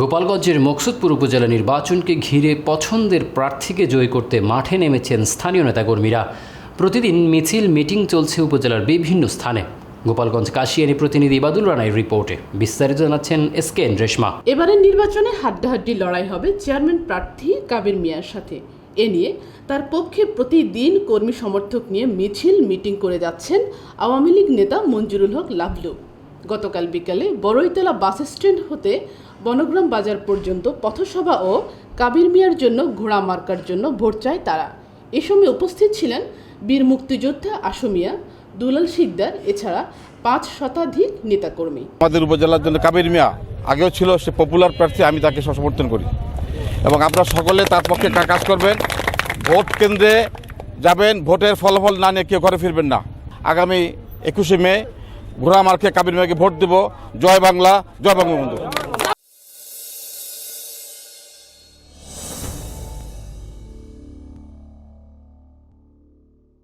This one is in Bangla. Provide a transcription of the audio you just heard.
গোপালগঞ্জের মকসুদপুর উপজেলা নির্বাচনকে ঘিরে পছন্দের প্রার্থীকে জয় করতে মাঠে নেমেছেন স্থানীয় নেতাকর্মীরা। প্রতিদিন মিছিল, মিটিং চলছে উপজেলার বিভিন্ন স্থানে। গোপালগঞ্জ কাশিয়ানি প্রতিনিধি ইবাদুল রানার রিপোর্টে। বিস্তারিত জানাচ্ছেন এস কে রেশমা। এবারের নির্বাচনে হাড্ডাহাড্ডি লড়াই হবে চেয়ারম্যান প্রার্থী কাবির মিয়ার সাথে। এ নিয়ে তার পক্ষে প্রতিদিন কর্মী সমর্থক নিয়ে মিছিল, মিটিং করে যাচ্ছেন আওয়ামী লীগ নেতা মঞ্জুরুল হক লাভলু। গতকাল বিকালে বড়ইতলা বাস স্ট্যান্ড হতে বনগ্রাম বাজার পর্যন্ত পথসভা ও কাবির মিয়ার জন্য ঘোড়া মার্কার জন্য ভোট চায় তারা। এ সময় উপস্থিত ছিলেন বীর মুক্তিযোদ্ধা আশুমিয়া, দুলাল শিকদার, এছাড়া পাঁচ শতাধিক নেতাকর্মী। আমাদের উপজেলার জন্য কাবির মিয়া, আগেও ছিল সে পপুলার প্রার্থী, আমি তাকে সমর্থন করি। এবং আপনারা সকলে তার পক্ষে কাজ করবেন, ভোট কেন্দ্রে যাবেন, ভোটের ফলাফল না নিয়ে কেউ ঘরে ফিরবেন না। আগামী একুশে মে ঘোড়া মার্কে কাবির মেয়েকে ভোট দেব। জয় বাংলা জয় বঙ্গবন্ধু।